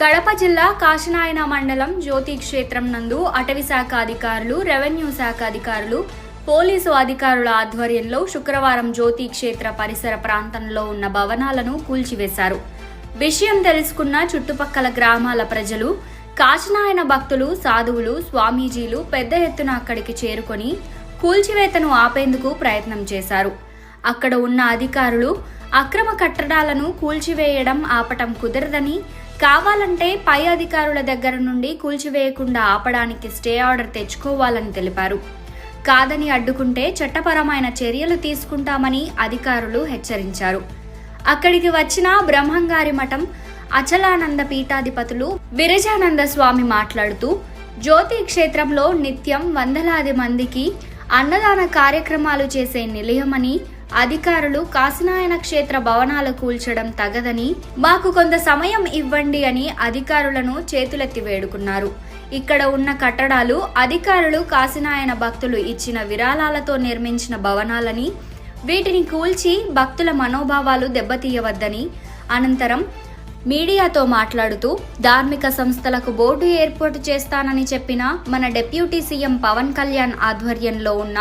కడప జిల్లా కాశనాయన మండలం జ్యోతి క్షేత్రం నందు అటవీ శాఖ అధికారులు రెవెన్యూ శాఖ అధికారులు పోలీసు అధికారుల ఆధ్వర్యంలో శుక్రవారం జ్యోతి క్షేత్ర పరిసర ప్రాంతంలో ఉన్న భవనాలను కూల్చివేశారు. విషయం తెలుసుకున్న చుట్టుపక్కల గ్రామాల ప్రజలు కాశనాయన భక్తులు సాధువులు స్వామీజీలు పెద్ద ఎత్తున అక్కడికి చేరుకొని కూల్చివేతను ఆపేందుకు ప్రయత్నం చేశారు. అక్కడ ఉన్న అధికారులు అక్రమ కట్టడాలను కూల్చివేయడం ఆపటం కుదరదని కావాలంటే పై అధికారుల దగ్గర నుండి కూల్చివేయకుండా ఆపడానికి స్టే ఆర్డర్ తెచ్చుకోవాలని తెలిపారు. కాదని అడ్డుకుంటే చట్టపరమైన చర్యలు తీసుకుంటామని అధికారులు హెచ్చరించారు. అక్కడికి వచ్చిన బ్రహ్మంగారి మఠం అచలానంద పీఠాధిపతులు విరజానంద స్వామి మాట్లాడుతూ జ్యోతి క్షేత్రంలో నిత్యం వందలాది మందికి అన్నదాన కార్యక్రమాలు చేసే నిలయమని అధికారులు కాశీనాయన క్షేత్ర భవనాలు కూల్చడం తగదని మాకు కొంత సమయం ఇవ్వండి అని అధికారులను చేతులెత్తి వేడుకున్నారు. ఇక్కడ ఉన్న కట్టడాలు అధికారులు కాశీనాయన భక్తులు ఇచ్చిన విరాళాలతో నిర్మించిన భవనాలని వీటిని కూల్చి భక్తుల మనోభావాలు దెబ్బతీయవద్దని అనంతరం మీడియాతో మాట్లాడుతూ ధార్మిక సంస్థలకు బోర్డు ఏర్పాటు చేస్తానని చెప్పిన మన డిప్యూటీ సీఎం పవన్ కళ్యాణ్ ఆధ్వర్యంలో ఉన్న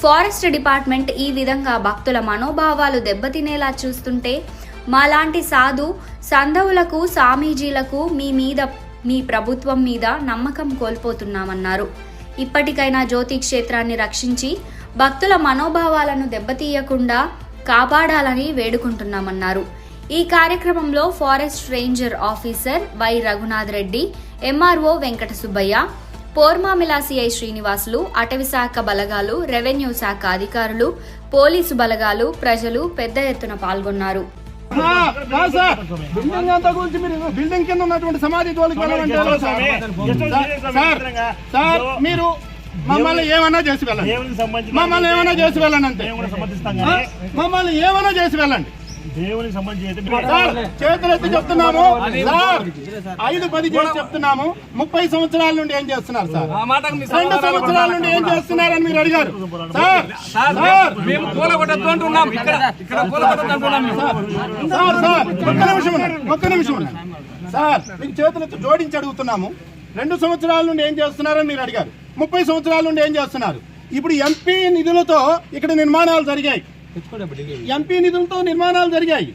ఫారెస్ట్ డిపార్ట్మెంట్ ఈ విధంగా భక్తుల మనోభావాలు దెబ్బతినేలా చూస్తుంటే మాలాంటి సాధు సంధవులకు సామీజీలకు మీ మీద మీ ప్రభుత్వం మీద నమ్మకం కోల్పోతున్నామన్నారు. ఇప్పటికైనా జ్యోతి క్షేత్రాన్ని రక్షించి భక్తుల మనోభావాలను దెబ్బతీయకుండా కాపాడాలని వేడుకుంటున్నామన్నారు. ఈ కార్యక్రమంలో forest ranger officer Y Raghunath Reddy MRO Venkata Subbaiah Porumamilla CI Srinivasulu అటవీ శాఖ బలగాలు రెవెన్యూ శాఖ అధికారులు పోలీసు బలగాలు ప్రజలు పెద్ద ఎత్తున పాల్గొన్నారు. బిల్డింగ్ అంతా గురించి మీరు బిల్డింగ్ కింద ఉన్నటువంటి సమాధి జోలికి వెళ్ళమంటే ఎలా సార్? సార్ మీరు మమ్మల్ని ఏమన్నా చేసి వెళ్ళండి. మమ్మల్ని ఏమన్నా చేసి వెళ్ళండి అంతే మమ్మల్ని ఏమన్నా చేసి వెళ్ళండి. దేవునికి సంబంధించి చేతులెత్తి చెప్తున్నాము. ఐదు పది చెప్తున్నాము. ముప్పై సంవత్సరాల నుండి ఏం చేస్తున్నారు సార్? రెండు సంవత్సరాల నుండి ఏం చేస్తున్నారని మీరు అడిగారు. సార్ సార్ మేము కూలగొట్టద్దు అంటున్నాం. ఇక్కడ ఇక్కడ కూలగొట్టద్దు అంటున్నాం మేము. సార్ సార్ ఒక్క నిమిషం ఒక్క నిమిషం సార్ మీకు చేతులెత్తి జోడించి అడుగుతున్నాము. రెండు సంవత్సరాల నుండి ఏం చేస్తున్నారని మీరు అడిగారు. ముప్పై సంవత్సరాల నుండి ఏం చేస్తున్నారు? ఇప్పుడు ఎంపీ నిధులతో ఇక్కడ నిర్మాణాలు జరిగాయి. ఎంపీ నిధులతో నిర్మాణాలు జరిగాయి.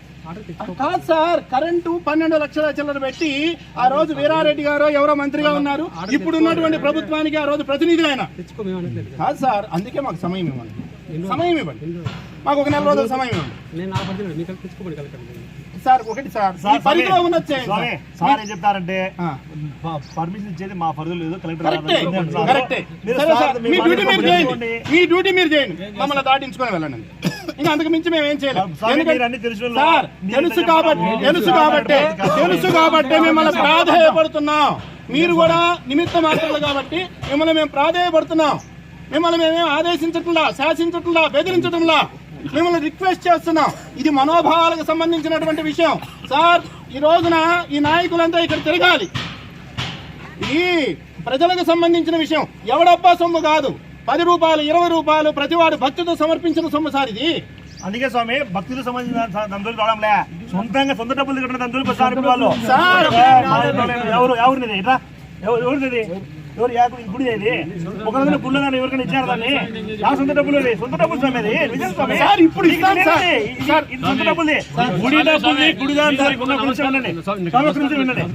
కాదు సార్ కరెంటు పన్నెండు లక్షల చిల్లర పెట్టి ఆ రోజు వీరారెడ్డి గారు ఎవరో మంత్రిగా ఉన్నారు. ఇప్పుడు ఉన్నటువంటి ప్రభుత్వానికి ఆ రోజు ప్రతినిధి ఆయన. కాదు సార్ అందుకే మాకు సమయం ఇవ్వండి. సమయం ఇవ్వండి. మాకు ఒక నెల రోజుల సమయం ఇవ్వండి. సార్ ఒకటి సార్ ఈ పరిధిలో ఉన్నది చేయండి స్వామి సార్. సార్ ఏం చెప్తారంటే ఆ. పర్మిషన్ ఇచ్చేది మా పరిధిలో లేదు కలెక్టర్ డ్యూటీ మీరు చేయండి. మీ డ్యూటీ మీరు చేయండి. మమ్మల్ని దాటించుకొని వెళ్ళండి ఇంకా అంతకు మించి మేము ఏం చేయలేం. స్వామి, ఎందుకంటే- మీరు అన్ని తెలిసిన వాళ్ళు. సార్ తెలుసు కాబట్టి? తెలుసు కాబట్టే తెలుసు కాబట్టే మిమ్మల్ని ప్రాధాయపడుతున్నాం. మీరు కూడా నిమిత్త మాత్రలు కాబట్టి మిమ్మల్ని మేము ప్రాధాయపడుతున్నాం. మిమ్మల్ని మేమేం ఆదేశించట్లా శాసించట్లా బెదిరించటంలా మిమ్మల్ని రిక్వెస్ట్ చేస్తున్నాం. ఇది మనోభావాలకు సంబంధించినటువంటి విషయం. సార్ ఈ రోజున ఈ నాయకులంతా ఇక్కడ తిరగాలి. ఇది ప్రజలకు సంబంధించిన విషయం. ఎవడబ్బా సొమ్ము కాదు. పది రూపాయలు ఇరవై రూపాయలు ప్రతివాడు భక్తితో సమర్పించిన సొమ్ము సార్ ఇది. అందుకే స్వామి భక్తులకు సంబంధించిన దంతులు రావడంలే. సొంతంగా సొంత డబ్బులు కట్టిన దంతులు సార్ ఇప్పుడు వాళ్ళు సార్. ఎవరు ఇట్లా ఎవరు ఇది? ఒక రోజున గుళ్ళు కానీ ఎవరికైనా ఇచ్చారు దాన్ని? సొంత డబ్బులు ఇది సొంత డబ్బులు స్వామి నిజం సార్, ఇప్పుడు సొంత డబ్బులు. గుడి డబ్బులు గుడి వినండి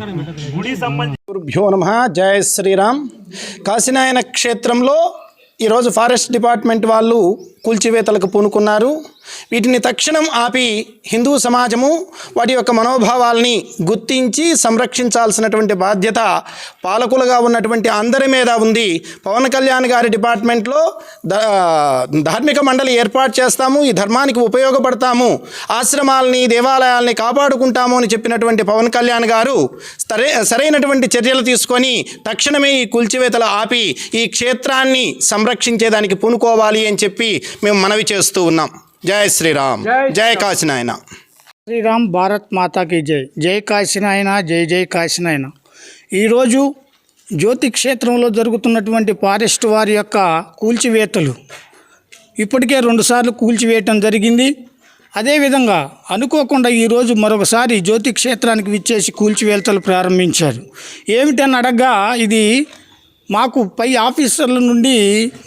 గుడి సంబంధించి గురుభ్యో నమ. జయ శ్రీరామ్. కాశీనాయన క్షేత్రంలో ఈరోజు ఫారెస్ట్ డిపార్ట్మెంట్ వాళ్ళు కూల్చివేతలకు పూనుకున్నారు. వీటిని తక్షణం ఆపి హిందూ సమాజము వాటి యొక్క మనోభావాల్ని గుర్తించి సంరక్షించాల్సినటువంటి బాధ్యత పాలకులుగా ఉన్నటువంటి అందరి మీద ఉంది. పవన్ కళ్యాణ్ గారి డిపార్ట్మెంట్లో ధార్మిక మండలి ఏర్పాటు చేస్తాము. ఈ ధర్మానికి ఉపయోగపడతాము. ఆశ్రమాలని దేవాలయాల్ని కాపాడుకుంటాము అని చెప్పినటువంటి పవన్ కళ్యాణ్ గారు సరే సరైనటువంటి చర్యలు తీసుకొని తక్షణమే ఈ కూల్చివేతలు ఆపి ఈ క్షేత్రాన్ని సంరక్షించేదానికి పూనుకోవాలి అని చెప్పి మేము మనవి చేస్తూ ఉన్నాం. జయ శ్రీరామ్. జయ కాశీనాయన. శ్రీరామ్ భారత్ మాతాకి జై. జై కాశీనాయన జై జై కాశీనాయన. ఈరోజు జ్యోతి క్షేత్రంలో జరుగుతున్నటువంటి ఫారెస్ట్ వారి యొక్క కూల్చివేతలు. ఇప్పటికే రెండుసార్లు కూల్చివేయటం జరిగింది. అదేవిధంగా అనుకోకుండా ఈరోజు మరొకసారి జ్యోతి క్షేత్రానికి విచ్చేసి కూల్చివేతలు ప్రారంభించారు. ఏమిటని అడగ్గా ఇది మాకు పై ఆఫీసర్ల నుండి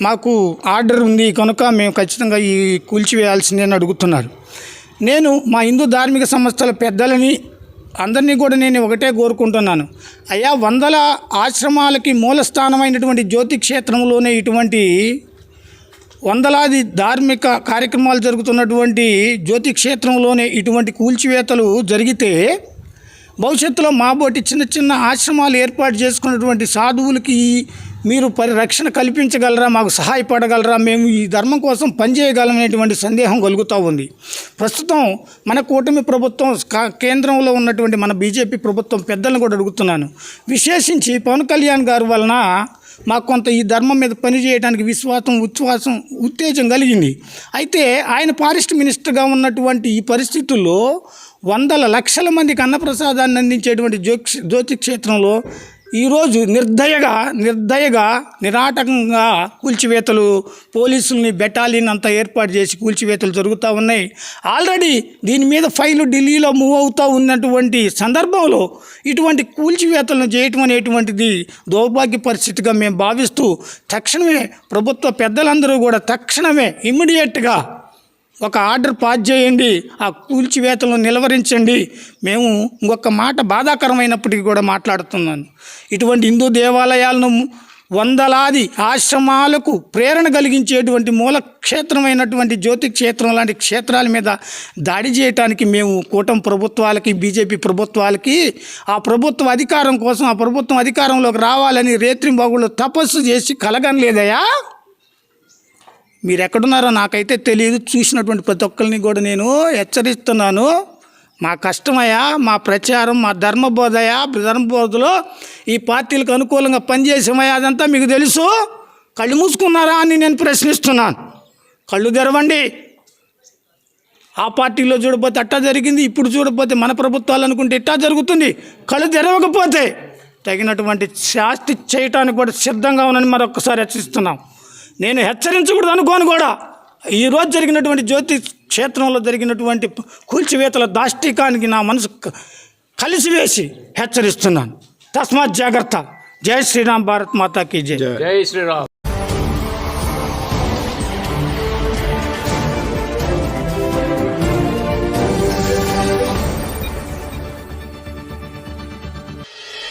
మాకు ఆర్డర్ ఉంది. కనుక మేము ఖచ్చితంగా ఈ కూల్చివేయాల్సిందే అని అడుగుతున్నారు. నేను మా హిందూ ధార్మిక సంస్థల పెద్దలని అందరినీ కూడా నేను ఒకటే కోరుకుంటున్నాను. అయ్యా వందల ఆశ్రమాలకి మూలస్థానమైనటువంటి జ్యోతి క్షేత్రంలోనే ఇటువంటి వందలాది ధార్మిక కార్యక్రమాలు జరుగుతున్నటువంటి జ్యోతి క్షేత్రంలోనే ఇటువంటి కూల్చివేతలు జరిగితే భవిష్యత్తులో మాబోటి చిన్న చిన్న ఆశ్రమాలు ఏర్పాటు చేసుకున్నటువంటి సాధువులకి మీరు పరిరక్షణ కల్పించగలరా మాకు సహాయపడగలరా మేము ఈ ధర్మం కోసం పనిచేయగలమనేటువంటి సందేహం కలుగుతూ ఉంది. ప్రస్తుతం మన కూటమి ప్రభుత్వం కా- కేంద్రంలో ఉన్నటువంటి మన బీజేపీ ప్రభుత్వం పెద్దలను కూడా అడుగుతున్నాను. విశేషించి పవన్ కళ్యాణ్ గారు వలన మాకు కొంత ఈ ధర్మం మీద పనిచేయడానికి విశ్వాసం ఉచ్ఛ్వాసం ఉత్తేజం కలిగింది. అయితే ఆయన ఫారెస్ట్ మినిస్టర్గా ఉన్నటువంటి ఈ పరిస్థితుల్లో వందల లక్షల మందికి అన్నప్రసాదాన్ని అందించేటువంటి జ్యోక్ష జ్యోతి క్షేత్రంలో ఈరోజు నిర్దయగా నిర్దయగా నిరాటకంగా కూల్చివేతలు పోలీసుల్ని బెటాలియన్ అంతా ఏర్పాటు చేసి కూల్చివేతలు జరుగుతూ ఉన్నాయి. ఆల్రెడీ దీని మీద ఫైలు ఢిల్లీలో మూవ్ అవుతూ ఉన్నటువంటి సందర్భంలో ఇటువంటి కూల్చివేతలను చేయటం అనేటువంటిది దౌర్భాగ్య పరిస్థితిగా మేము భావిస్తూ తక్షణమే ప్రభుత్వ పెద్దలందరూ కూడా తక్షణమే ఇమ్మీడియట్గా ఒక ఆర్డర్ పాస్ చేయండి ఆ కూల్చివేతలను నిలవరించండి. మేము ఇంకొక మాట బాధాకరమైనప్పటికీ కూడా మాట్లాడుతున్నాను. ఇటువంటి హిందూ దేవాలయాలను వందలాది ఆశ్రమాలకు ప్రేరణ కలిగించేటువంటి మూల క్షేత్రమైనటువంటి జ్యోతి క్షేత్రం లాంటి క్షేత్రాల మీద దాడి చేయటానికి మేము కూటమి ప్రభుత్వాలకి బీజేపీ ప్రభుత్వాలకి ఆ ప్రభుత్వ అధికారం కోసం ఆ ప్రభుత్వం అధికారంలోకి రావాలని రేత్రింబాగుళ్ళు తపస్సు చేసి కలగనలేదయా? మీరు ఎక్కడున్నారో నాకైతే తెలియదు. చూసినటువంటి ప్రతి ఒక్కరిని కూడా నేను హెచ్చరిస్తున్నాను. మా కష్టమయ్యా మా ప్రచారం మా ధర్మబోధయ ధర్మబోధలో ఈ పార్టీలకు అనుకూలంగా పనిచేసామయ్యా అదంతా మీకు తెలుసు. కళ్ళు మూసుకున్నారా అని నేను ప్రశ్నిస్తున్నాను. కళ్ళు తెరవండి. ఆ పార్టీలో చూడపోతే అట్టా జరిగింది ఇప్పుడు చూడపోతే మన ప్రభుత్వాలు అనుకుంటే ఇట్టా జరుగుతుంది. కళ్ళు తెరవకపోతే తగినటువంటి శాస్తి చేయటానికి కూడా సిద్ధంగా ఉన్నానని మరొకసారి హెచ్చరిస్తున్నాం. నేను హెచ్చరించకూడదు అనుకోను కూడా. ఈరోజు జరిగినటువంటి జ్యోతి క్షేత్రంలో జరిగినటువంటి కూల్చివేతల దాష్టికానికి నా మనసు కలిసివేసి హెచ్చరిస్తున్నాను. తస్మాత్ జాగ్రత్త. జై శ్రీరామ్ భారత్ మాతాకి జై. జై శ్రీరామ్.